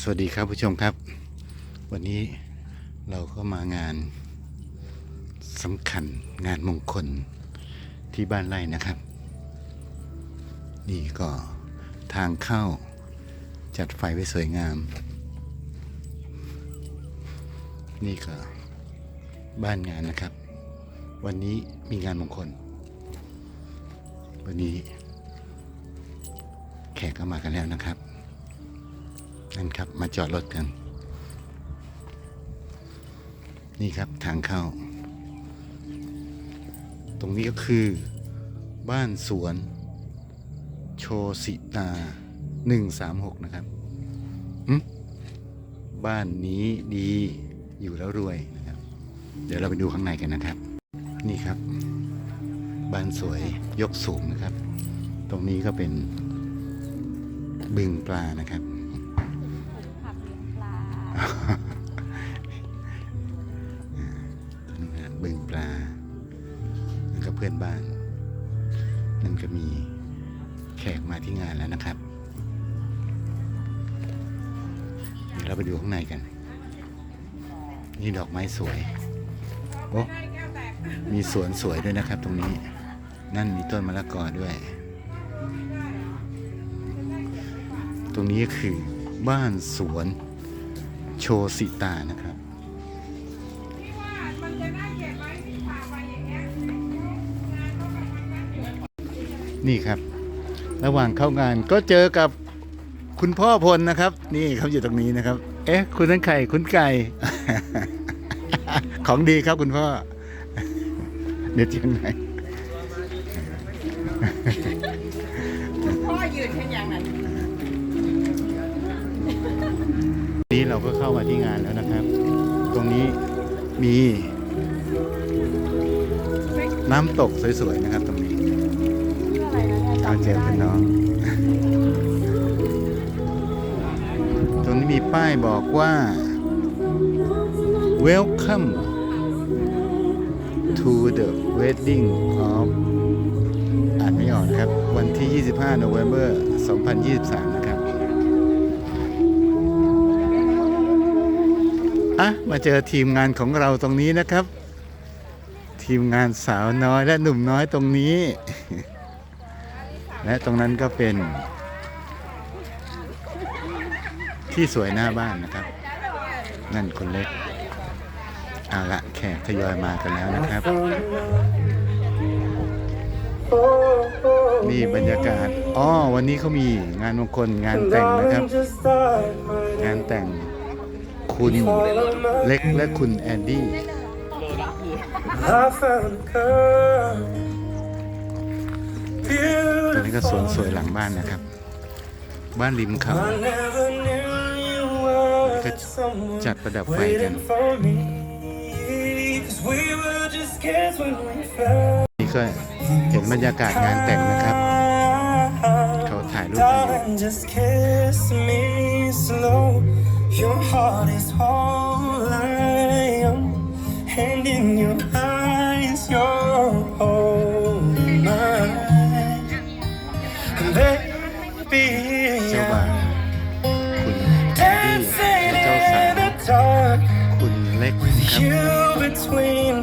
สวัสดีครับผู้ชมครับ วันนี้เราก็มางานสำคัญงานมงคลที่บ้านไร่นะครับ นี่ก็ทางเข้าจัดไฟไว้สวยงาม นี่ก็บ้านงานนะครับ วันนี้มีงานมงคล วันนี้แขกก็มากันแล้วนะครับ นั่นครับมาจอดรถกัน นี่ครับทางเข้า ตรงนี้ก็คือบ้านสวน โชสิตาหนึ่งสามหกนะครับบ้านนี้ดีอยู่แล้วรวยนะครับ เดี๋ยวเราไปดูข้างในกันนะครับ นี่ครับ บ้านสวยยกสูงนะครับ ตรงนี้ก็เป็นบึงปลานะครับ ปลานั่นนะบึงปลานั่นก็เพื่อนบ้าน นั่นก็มีแขกมาที่งานแล้วนะครับ เดี๋ยวเราไปดูข้างในกัน นี่ดอกไม้สวย โอ้มีสวนสวยด้วยนะครับตรงนี้ นั่นมีต้นมะละกอด้วย ตรงนี้คือบ้านสวน โชสิตานะครับ นี่ครับ ระหว่างเข้างานก็เจอกับคุณพ่อพลนะครับ นี่เขาอยู่ตรงนี้นะครับ เอ๊ะ คุณทั้งไข่คุณไก่ ของดีครับคุณพ่อ เดี๋ยวเจียงไหนพ่อยืนแค่ยังนั้น นี้เราก็เข้ามาที่งานแล้วนะครับ ตรงนี้มี น้ำตกสวยๆนะครับ ตรงนี้ชื่ออะไรนะเนี่ยเอาเจอเป็นน้อง ตรงนี้มีป้ายบอกว่า Welcome to the wedding of อ่านไม่ออกนะครับ วันที่ 25 November 2023 อะมาเจอทีมงานของเราตรงนี้นะครับ ทีมงานสาวน้อยและหนุ่มน้อยตรงนี้ และตรงนั้นก็เป็น ที่สวยหน้าบ้านนะครับ นั่นคนเล็กเอาละแขกทยอยมากันแล้วนะครับ นี่บรรยากาศอ๋อวันนี้เขามีงานมงคลงานแต่งนะครับ งานแต่ง คุณเล็กและคุณแอนดี้ตรงนี้ก็สวนสวยหลังบ้านนะครับ บ้านริมเขาก็จัดประดับไฟกัน นี่ก็เห็นบรรยากาศงานแต่งนะครับ เขาถ่ายรูปกันอยู่ Darling, just kiss me slow. Your heart is whole. I am hand in your eyes, your whole mind. And baby, เจ้าบ่าวคุณแอนดี้ dancing และเจ้าสาว in the dark. คุณเล็กนะครับ You between